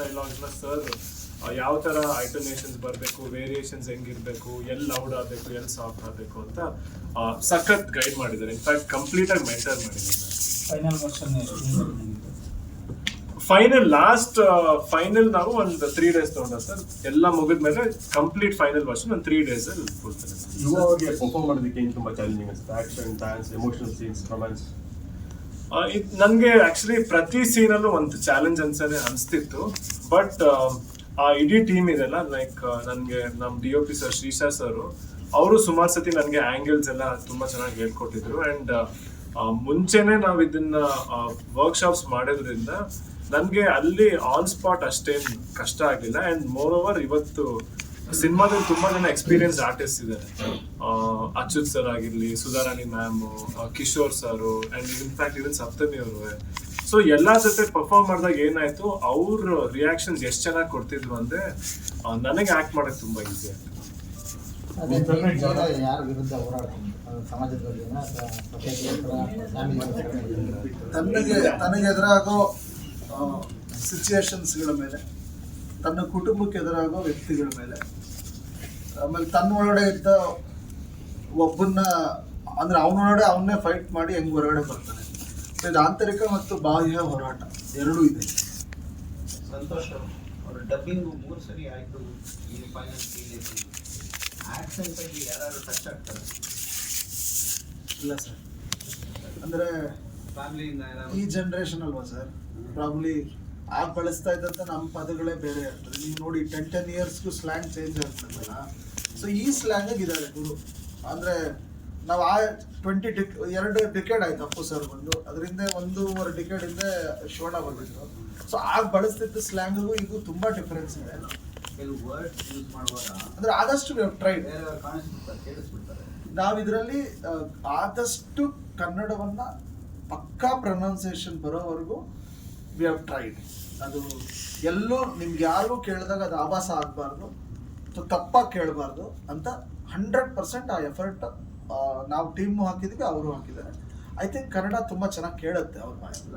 ಡೈಲಾಗ್ಸ್ನ sir ಯಾವ ಥರ ಐಟೋನೇಷನ್ಸ್ ಬರಬೇಕು ವೇರಿಯೇಷನ್ಸ್ ಹೆಂಗಿರಬೇಕು ಎಲ್ಲಿ ಲೌಡ್ ಆಗಬೇಕು ಎಲ್ಲಿ ಸಾಫ್ಟ್ ಆಗಬೇಕು ಅಂತ ಸಖತ್ ಗೈಡ್ ಮಾಡಿದ್ದಾರೆ. ಇನ್ಫ್ಯಾಕ್ಟ್ ಕಂಪ್ಲೀಟಾಗಿ ಮೆಂಟರ್ ಮಾಡಿದ್ದಾರೆ. ಫೈನಲ್ ಲಾಸ್ಟ್ ಫೈನಲ್ ನಾವು ಒಂದು ತ್ರೀ ಡೇಸ್ ತಗೊಂಡ ಸರ್ ಎಲ್ಲ ಮುಗಿದ್ಮೇಲೆ ಕಂಪ್ಲೀಟ್ ಫೈನಲ್ ವರ್ಷನ್ ಒಂದು ತ್ರೀ ಡೇಸ್ ಅಲ್ಲಿ ಕೊಡ್ತಾರೆ. ಯುವ ಅವ್ರಿಗೆ ಪರ್ಫಾರ್ಮ್ ಮಾಡೋದಕ್ಕೆ ಏನು ತುಂಬಾ ಚಾಲೆಂಜಿಂಗ್ ಅನಿಸುತ್ತೆ? Action dance emotional scenes romance ನನಗೆ ಆಕ್ಚುಲಿ ಪ್ರತಿ ಸೀನಲ್ಲೂ ಒಂದು ಚಾಲೆಂಜ್ ಅನ್ಸೇ ಅನಿಸ್ತಿತ್ತು. ಬಟ್ ಆ ಇಡೀ ಟೀಮ್ ಇದೆಲ್ಲ ಲೈಕ್ ನನಗೆ ನಮ್ಮ D O P sir Shreesha sir ಅವರು ಸುಮಾರು ಸತಿ ನನಗೆ ಆಂಗಲ್ಸ್ ಎಲ್ಲ ತುಂಬಾ ಚೆನ್ನಾಗಿ ಹೇಳ್ಕೊಟ್ಟಿದ್ರು. ಅಂಡ್ ಮುಂಚೆನೆ ನಾವು ಇದನ್ನ ವರ್ಕ್ಶಾಪ್ಸ್ ಮಾಡೋದ್ರಿಂದ ನನಗೆ ಅಲ್ಲಿ ಆನ್ ಸ್ಪಾಟ್ ಅಷ್ಟೇನು ಕಷ್ಟ ಆಗಿಲ್ಲ ಅಂಡ್ ಮೋರ್ ಓವರ್ ಇವತ್ತು ಸಿನಿಮಾದಲ್ಲಿ ತುಂಬಾ ಜನ ಎಕ್ಸ್ಪೀರಿಯನ್ಸ್ ಆರ್ಟಿಸ್ಟ್ ಇದ್ದಾರೆ. ಅಚ್ಯುತ್ ಸರ್ ಆಗಿರ್ಲಿ Sudharani ma'am Kishore sir and in fact even Saptami ಅವರು. ಸೊ ಎಲ್ಲಾ ಜೊತೆ ಪರ್ಫಾರ್ಮ್ ಮಾಡಿದಾಗ ಏನಾಯ್ತು ಅವ್ರ ರಿಯಾಕ್ಷನ್ಸ್ ಎಷ್ಟು ಚೆನ್ನಾಗಿ ಕೊಡ್ತಿದ್ರು ಅಂದ್ರೆ ನನಗೆ ಆಕ್ಟ್ ಮಾಡಕ್ ತುಂಬಾ ಈಸಿ ಆಯ್ತು. ಯಾರ ವಿರುದ್ಧ ಹೋರಾಟ ಸಮಾಜದ ತನಗೆ ಎದುರಾಗೋ ಸಿಚುಯೇಷನ್ಸ್ಗಳ ಮೇಲೆ ತನ್ನ ಕುಟುಂಬಕ್ಕೆ ಎದುರಾಗೋ ವ್ಯಕ್ತಿಗಳ ಮೇಲೆ ಆಮೇಲೆ ತನ್ನ ಒಳಗಡೆ ಇದ್ದ ಒಬ್ಬನ್ನ ಅಂದ್ರೆ ಅವನೊಳಗಡೆ ಅವನ್ನೇ ಫೈಟ್ ಮಾಡಿ ಹೆಂಗ್ ಹೊರಗಡೆ ಬರ್ತಾನೆ. ಸೊ ಇದು ಆಂತರಿಕ ಮತ್ತು ಬಾಹ್ಯ ಹೋರಾಟ ಎರಡೂ ಇದೆ. ಸಂತೋಷ ಅವ್ರ ಡಬ್ಬಿಂಗ್ ಮೂರು ಸರಿ ಆಯ್ತು. ಈ ಫೈನಲ್ ಆಗಿ ಯಾರು ಟಚ್ ಆಗ್ತಾರೆ? ಇಲ್ಲ ಸರ್ ಅಂದ್ರೆ ಈ ಜನರೇಷನ್ ಅಲ್ವಾ ಸರ್ ಪ್ರಾಬ್ಲಿ ಆಗ ಬಳಸ್ತಾ ಇದ್ದಂತ ನಮ್ಮ ಪದಗಳೇ ಬೇರೆ ಇರ್ತದೆ. ನೀವು ನೋಡಿ ಟೆನ್ ಟೆನ್ ಇಯರ್ಸ್ಗೂ ಸ್ಲ್ಯಾಂಗ್ ಚೇಂಜ್ ಆಗ್ತದಲ್ಲ. ಸೊ ಈ ಸ್ಲ್ಯಾಂಗ್ ಇದ್ದಾರೆ ಗುರು. ಅಂದ್ರೆ ನಾವು ಆ ಟ್ವೆಂಟಿ ಡಿಕ್ ಎರಡು ಡಿಕೆಡ್ ಆಯ್ತು ಅಪ್ಪು ಸರ್ ಬಂದು. ಅದರಿಂದ ಒಂದೂವರೆ ಡಿಕೆಡ್ ಹಿಂದೆ ಶೋಣ ಬಂದಿದ್ರು. ಸೊ ಆಗ ಬಳಸ್ತಿದ್ದ ಸ್ಲ್ಯಾಂಗಿಗೂ ಇದು ತುಂಬಾ ಡಿಫರೆನ್ಸ್ ಇದೆ. ಅಂದ್ರೆ ಆದಷ್ಟು ಟ್ರೈಡ್ ನಾವು ಇದರಲ್ಲಿ ಆದಷ್ಟು ಕನ್ನಡವನ್ನ ಪಕ್ಕಾ ಪ್ರೊನೌನ್ಸಿಯೇಷನ್ ಬರೋವರೆಗೂ ವಿ ಹ್ಯಾವ್ ಟ್ರೈಡ್ ಅದು ಎಲ್ಲೂ ನಿಮ್ಗೆ ಯಾರಿಗೂ ಕೇಳಿದಾಗ ಅದು ಆಭಾಸ ಆಗಬಾರ್ದು. ತಪ್ಪಾಗಿ ಕೇಳಬಾರ್ದು ಅಂತ ಹಂಡ್ರೆಡ್ ಪರ್ಸೆಂಟ್ ಆ ಎಫರ್ಟ್ ನಾವು ಟೀಮ್ ಹಾಕಿದ್ವಿ, ಅವರು ಹಾಕಿದ್ದಾರೆ. ಐ ಥಿಂಕ್ ಕನ್ನಡ ತುಂಬಾ ಚೆನ್ನಾಗಿ ಕೇಳುತ್ತೆ ಅವ್ರ ಬಾಯಲ್ಲಿ